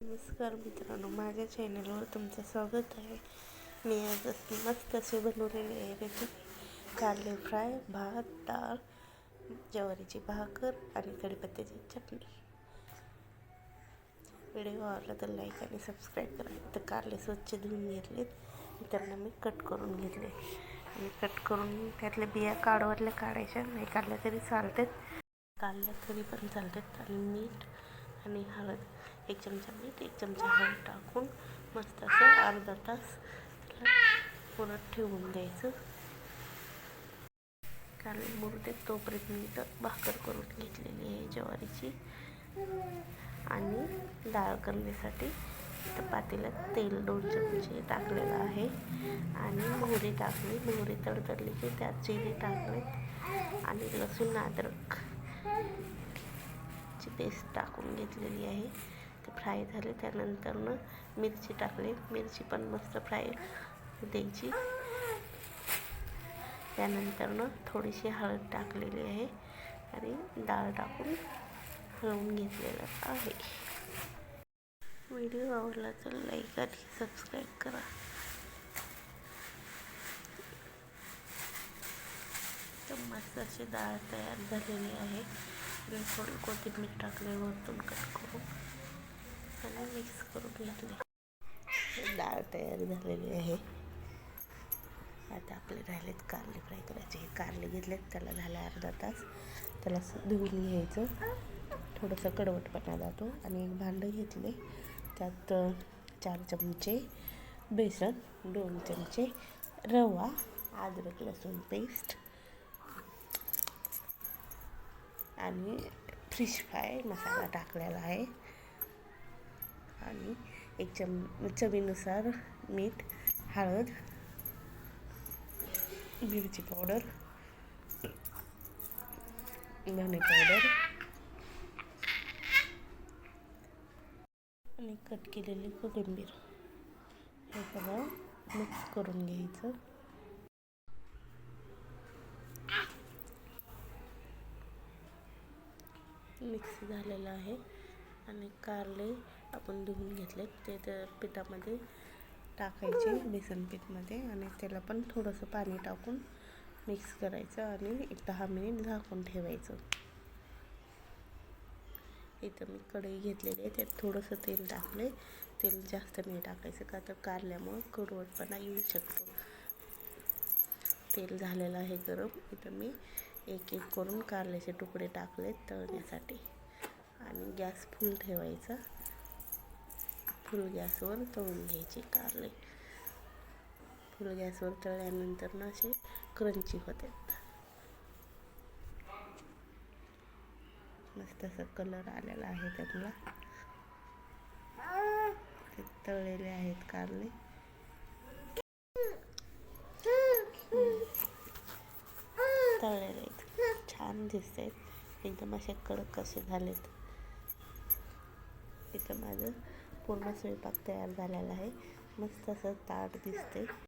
नमस्कार मित्रांनो माझ्या चॅनलवर तुमचं स्वागत आहे. मी आज मस्त असे बनवलेले आहे रेसिपी कारले फ्राय भात डाळ ज्वारीची भाकर आणि कढीपत्त्याची चटणी. व्हिडिओ आवडला तर लाईक आणि सबस्क्राईब करा. तर कारले स्वच्छ धुवून घेतलेत. त्यांना मी कट करून घेतले. आणि कट करून त्यातल्या बिया काढवल्या काढायच्या. नाही काढल्या तरी चालतात. काढल्या तरी पण चालतात. आणि मीठ आणि हळद एक चमचा मीठ एक चमचा हळद टाकून मस्त असं अर्धा तास त्याला ठेवून द्यायचं. कारण मुरते तोपर्यंत मी तर भाकर करून घेतलेली आहे ज्वारीची. आणि डाळ करण्यासाठी इथं पातेल्यात तेल दोन चमचे टाकलेलं आहे. आणि मोहरी टाकली मोहरी तडतडली की त्यात जिरे टाकले आणि लसूण अद्रक ची पेस्ट टाकून घेतलेली आहे. फ्राय झाले. त्यानंतरनं मिरची टाकली. मिरची पण मस्त फ्राय द्यायची. त्यानंतरनं थोडीशी हळद टाकलेली आहे आणि डाळ टाकून हळवून घेतलेलं आहे. व्हिडिओ आवडला तर लाईक आणि सबस्क्राईब करा. तर मस्त अशी डाळ तयार झालेली आहे. आणि थोडी कोथिंबीर टाकले. वरतून कट करून आणि मिक्स करून घेतले डाळ तयार झालेली आहे. आता आपले राहिलेत कारले फ्राय करायचे. हे कारले घेतलेत त्याला झाला अर्धा तास. त्याला धुवून घ्यायचं. थोडंसं कडवटपणा जातो. आणि एक भांडं घेतले त्यात चार चमचे बेसन दोन चमचे रवा अद्रक लसूण पेस्ट आणि फिश फ्राय मसाला टाकलेला आहे. आणि एक चम चवीनुसार मीठ हळद मिरची पावडर धने पावडर आणि कट केलेली कोथिंबीर. हे सगळं मिक्स करून घ्यायचं. मिक्स झालेलं आहे. आणि कारले आपण धुवून घेतले. ते त्या पिठामध्ये टाकायचे बेसन पीठमध्ये आणि त्याला पण थोडंसं पाणी टाकून मिक्स करायचं आणि एक दहा मिनिट झाकून ठेवायचं. इथं मी कढई घेतलेली आहे. त्यात थोडंसं तेल टाकले तेल जास्त नाही टाकायचं का तर कारल्यामुळं कडवटपणा येऊ शकतो. तेल झालेलं आहे गरम. इथं मी एक एक करून कारल्याचे तुकडे टाकले तळण्यासाठी. आणि गॅस फुल ठेवायचा. फुल गॅसवर तळून घ्यायचे कारले. फुल गॅसवर तळल्यानंतर ना असे क्रंची होतात मस्त असा कलर आलेला आहे त्यातला. ते तळलेले आहेत कारले. तळलेले आहेत. छान दिसत आहेत एकदम असे कडक कसे झालेत. इथं माझं पूर्ण स्वयंपाक तयार झालेला आहे. मस्त असं ताट दिसते